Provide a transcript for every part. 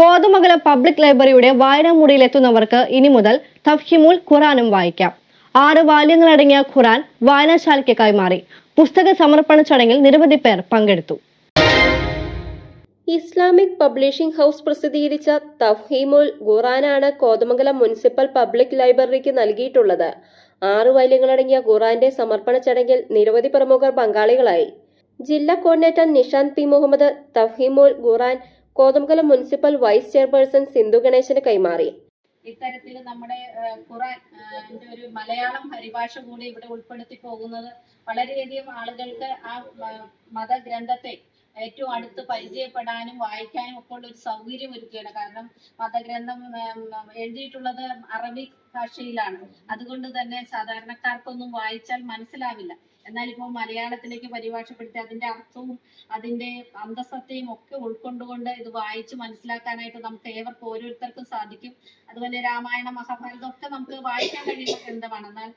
Kothamangalam public ലൈബ്രറിയുടെ വായനാമുറിയിലെത്തുന്നവർക്ക് ഇനി മുതൽ തഫ്ഹിമുൽ ഖുറാനും വായിക്കാം. ആറ് വാല്യങ്ങളടങ്ങിയ ഖുറാൻ വായനശാലയ്ക്ക് കൈമാറി പുസ്തക സമർപ്പണ ചടങ്ങിൽ നിരവധി പേർ പങ്കെടുത്തു. ഇസ്ലാമിക് പബ്ലിഷിംഗ് ഹൗസ് പ്രസിദ്ധീകരിച്ച തഫ്ഹീമുൽ ഖുറാനാണ് കോതമംഗലം മുനിസിപ്പൽ പബ്ലിക് ലൈബ്രറിക്ക് നൽകിയിട്ടുള്ളത്. ആറ് വൈല്യങ്ങളടങ്ങിയ ഖുറാന്റെ സമർപ്പണ ചടങ്ങിൽ നിരവധി പ്രമുഖർ പങ്കാളികളായി. ജില്ലാ coordinator Nishanth P Muhammad Tafheemul Quran Kothamangalam municipal vice chairperson Sindhu Ganeshan കൈമാറി. ഇത്തരത്തിൽ നമ്മുടെ കുറെ ഒരു മലയാളം പരിഭാഷ കൂടി ഇവിടെ ഉൾപ്പെടുത്തി പോകുന്നത് വളരെയധികം ആളുകൾക്ക് ആ മതഗ്രന്ഥത്തെ ഏറ്റവും അടുത്ത് പരിചയപ്പെടാനും വായിക്കാനും ഒക്കെ ഉള്ള ഒരു സൗകര്യം ഒരുക്കുകയാണ്. കാരണം മതഗ്രന്ഥം എഴുതിയിട്ടുള്ളത് അറബിക് ഭാഷയിലാണ്. അതുകൊണ്ട് തന്നെ സാധാരണക്കാർക്കൊന്നും വായിച്ചാൽ മനസ്സിലാവില്ല. എന്നാൽ ഇപ്പോൾ മലയാളത്തിലേക്ക് പരിഭാഷപ്പെടുത്തി അതിന്റെ അർത്ഥവും അതിന്റെ അന്തസ്സത്തെയും ഒക്കെ ഉൾക്കൊണ്ടുകൊണ്ട് ഇത് വായിച്ച് മനസ്സിലാക്കാനായിട്ട് നമുക്ക് ഏവർക്കും ഓരോരുത്തർക്കും സാധിക്കും. അതുപോലെ രാമായണ മഹാഭാരതം ഒക്കെ നമുക്ക് വായിക്കാൻ കഴിയുന്ന ഗ്രന്ഥമാണ്. എന്നാൽ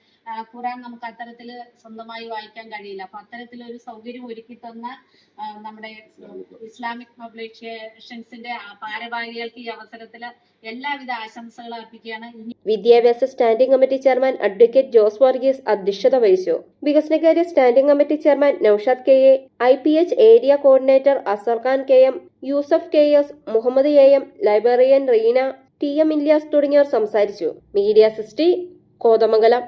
ഖുറാൻ നമുക്ക് അത്തരത്തിൽ സ്വന്തമായി വായിക്കാൻ കഴിയില്ല. അപ്പൊ അത്തരത്തിലൊരു സൗകര്യം ഒരുക്കി തന്ന നമ്മുടെ ഇസ്ലാമിക് പബ്ലിക്കേഷൻസിന്റെ ഭാരവാഹികൾക്ക് ഈ അവസരത്തിൽ എല്ലാവിധ ആശംസകളും അർപ്പിക്കുകയാണ്. വിദ്യാഭ്യാസ standing committee chairman advocate Jose Varghese അധ്യക്ഷത വഹിച്ചു. വികസനകാര്യ standing committee chairman Naushad K A I P H area coordinator Azar Khan K M Yusuf K S Muhammad A M librarian Reena T M Ilyas തുടങ്ങിയവർ സംസാരിച്ചു. Media സിസ്റ്റി കോതമംഗലം.